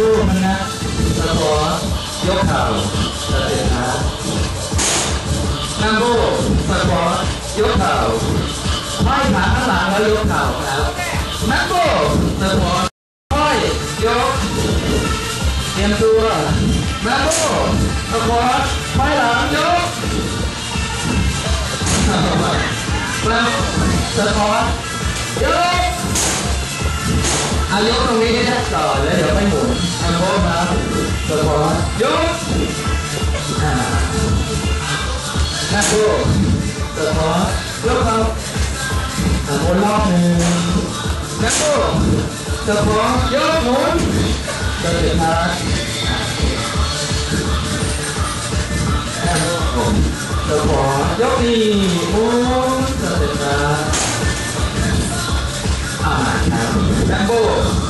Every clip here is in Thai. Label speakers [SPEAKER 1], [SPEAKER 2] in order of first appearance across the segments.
[SPEAKER 1] บูมันนะสปอยกเข่าสเตปนะนัมบูสปอยกเข่าห้อยขาข้างหลังแล้วยกเข่าครับนัมบูสปอห้อยยกเตรียมตัวนัมบูสปอห้อยหลังยกนัมสปอยกอายกตรงนี้ได้ก่อแล้วเดี๋ยวไปหมุน Opa, tô bola. Jump. Nako, tô bola. Look up. Tô bola. Nako, tô bola. Jump, muốn. Tô bola. Nako, tô bola. Jump đi, muốn. Tô bola. Ah, Nako.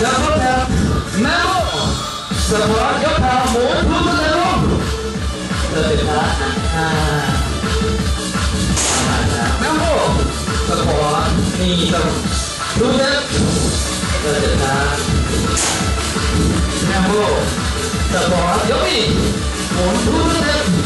[SPEAKER 1] Sabotar Mambo Sabotar Mambo Tudo na mundur dalam perjalanan.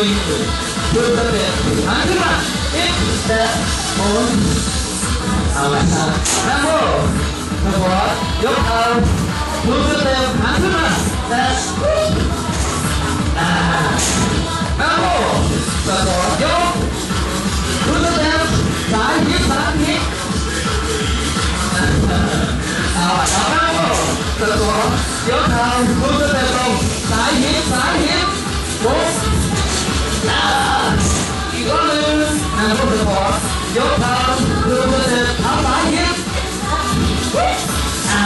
[SPEAKER 1] ウィングぶっ飛べアングルマンエクスタオンアワサナンボーナンボーヨッハウぶっ飛べアングルマンダッシュあーナンボーナンボーヨッぶっ飛べ大ヒット大ヒットあわさナンボーナンボーヨッハウぶっ飛べ ยกเท้าลุกสเต็ปเท้าสายฮิปอ่า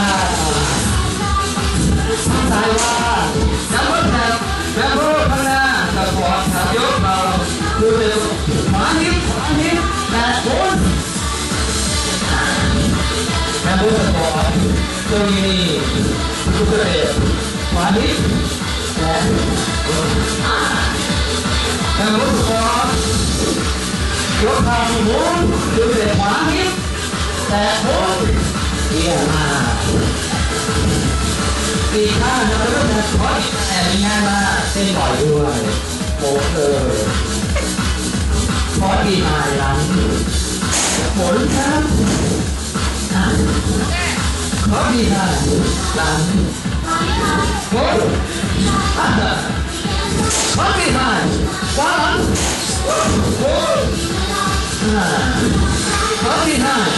[SPEAKER 1] ข้างซ้ายว่าจับบนแถบแบบโรข้างหน้าสะโพกเท้ายกเท้าลุกสเต็ปขวาฮิปขวาฮิปแตะบนแม่บุษบอตัวนี้ทุกเรื่องขวานิดและแม่บุกขวาทิ้งนะเรื่อนแต่มีงานมาเต้นบ่ trường hợp muốn được để quá hiếp đẹp bốn kìa mà thì ta nó rất là khó. Để ngang ra, xin gọi đuổi một, từ khó kỳ hài lắm bốn tháng. Khó kỳ hài lắm bốn. Khó kỳ hài quá lắm? Bốn. Party time!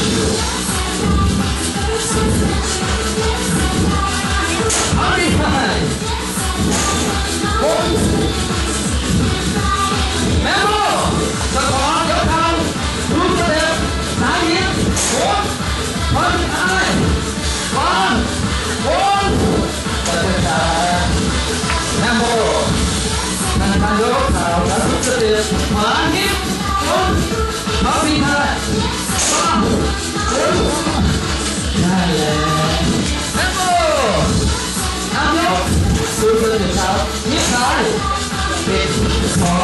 [SPEAKER 1] Party time! ฮิตไทยปิดขอ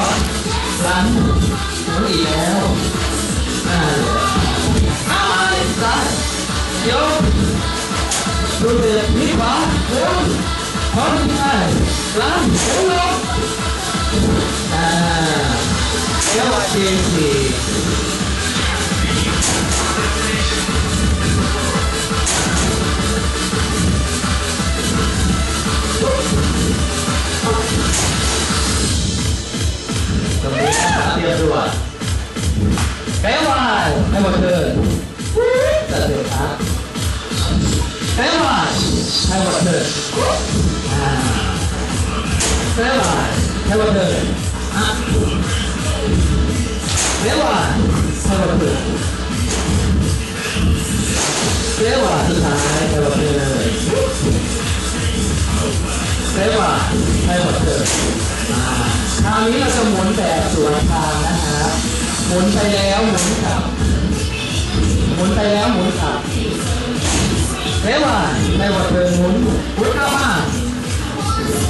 [SPEAKER 1] หลังหมุนอีกแล้วอ่าเอามาซ้ายยกดูเด็กที่ขวาหมุนพร้อมยังไงหลังหมุนลงอ่าเอวเชียง kedua Kewan Emode Terdekat Kewan Emode Kewan Emode Kewan Emode Kewan selesai Kewan Kewan Emode คราวนี้เราจะหมุนแบบสวนทางนะครับหมุนไปแล้วหมุนกลับ หมุนไปแล้วหมุนกลับเรียกว่าในวันเดินหมุนหมุนเข้ามา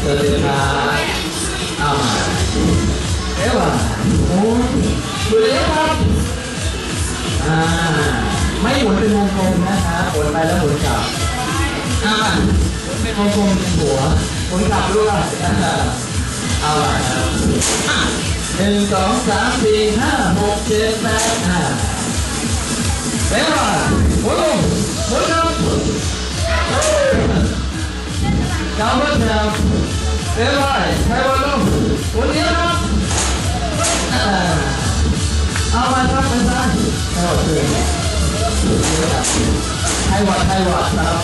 [SPEAKER 1] เดินเดินมาเอามาเรียกว่าหมุนหมุนเลยครับอ่าไม่หมุนเป็นวงกลมนะครับหมุนไปแล้วหมุนกลับอ่ามุนเป็นวงกลมหัวหมุนกลับด้วย alright à, mình còn giảm thì ha một trên ba à. Bé rồi cuối cùng cuối năm. Cảm ơn nào bé rồi thay vào đâu cuối tiếp đó à. Ao mai phát bên sai thay vào thay vào thay vào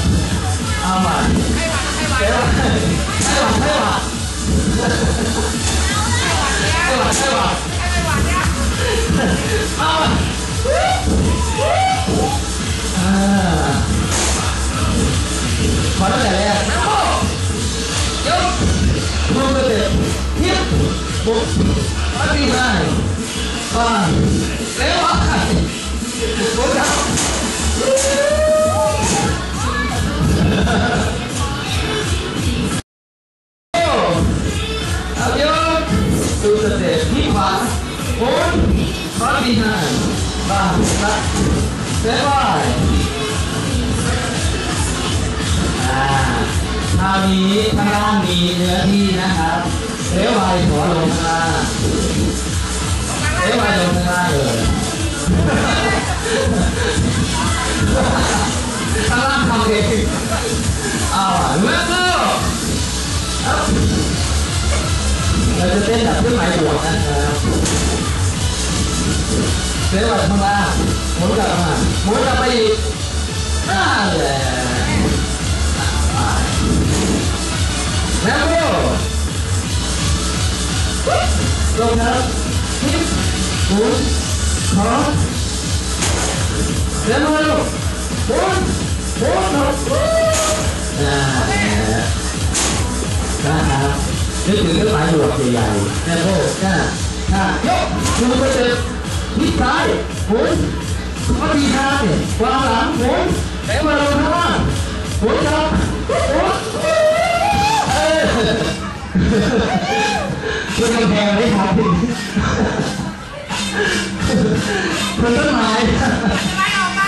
[SPEAKER 1] Ha ha ha! ขวาดีหน้าบ้างละเสียไปอ่าคราวนี้ข้างล่างมีเนื้อที่นะครับเลี้ยวไปขอลงข้างล่างเลี้ยวไปลงข้างล่างเลยข้างล่างทำเองเอาอะเลิกเลิกเอาเราจะเต้นแบบเครื่องหมายบวกนะครับ เลี้ยวไปข้าหมุนกลับมาหมุนกลับไปอีกนั่นแหละแล้วก็ลงครับฮิปหมุนขอแล้วมาลูกหมุนหมุนหมุนอ่านะครับนึกถึงเครื่องหมายบวกใหญ่ๆแล้วก็หน้าหน้ายกมือไปเตะ ทิศซ้ายหมุนก็ทีข้างเนี่ยวางหลังหมุนแล้วมาลงข้างล่างหมุนครับหมุนเอ้ยช่วยกำแพงไม่ทันมันต้นไม้
[SPEAKER 2] ไปออกไป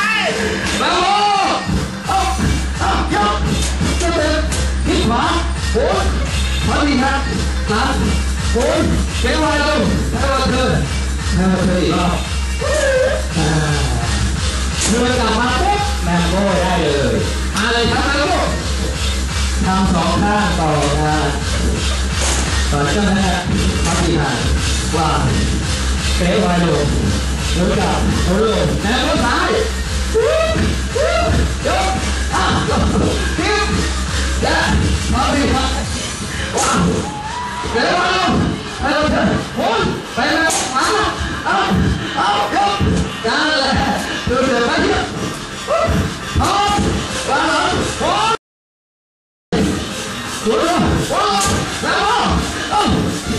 [SPEAKER 1] แล้วโอ้เอาเอายกจะเตะทิศขวาหมุนขวาทีครับหลังหมุนเลี้ยวไปลงให้มาเธอ ให้มาเธออีกรอบอ่าเดินกลับมาปุ๊บแมมโบ้ได้เลยมาเลยครับแมมโบ้ทำสองข้างต่อนะต่อเจ้าหน้าพักทีหางว่าเตะไวลงหมุนกลับหมุนลงแมมโบ้ซ้าย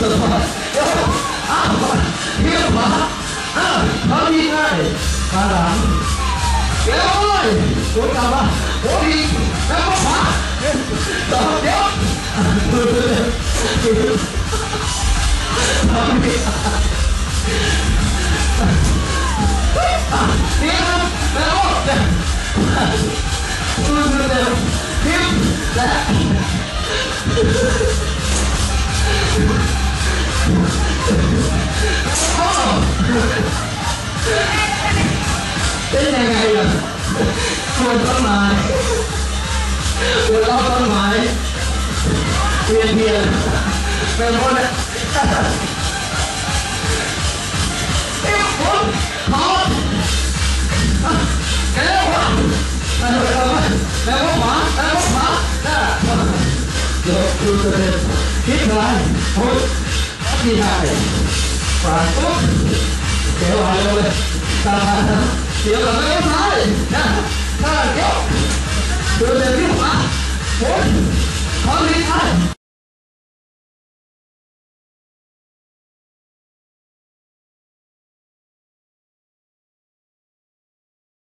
[SPEAKER 1] とのままあっやばあっ足りない。からやばい。おたまおりやばさだよあっ tính này hay rồi quên tóc mày quên lóc tóc mày quyền tiền mày môn đấy Hit the line. Hold. Up the line. Front. Up. 给我来一个，来，你要干嘛？给我来一个，一，好，好厉。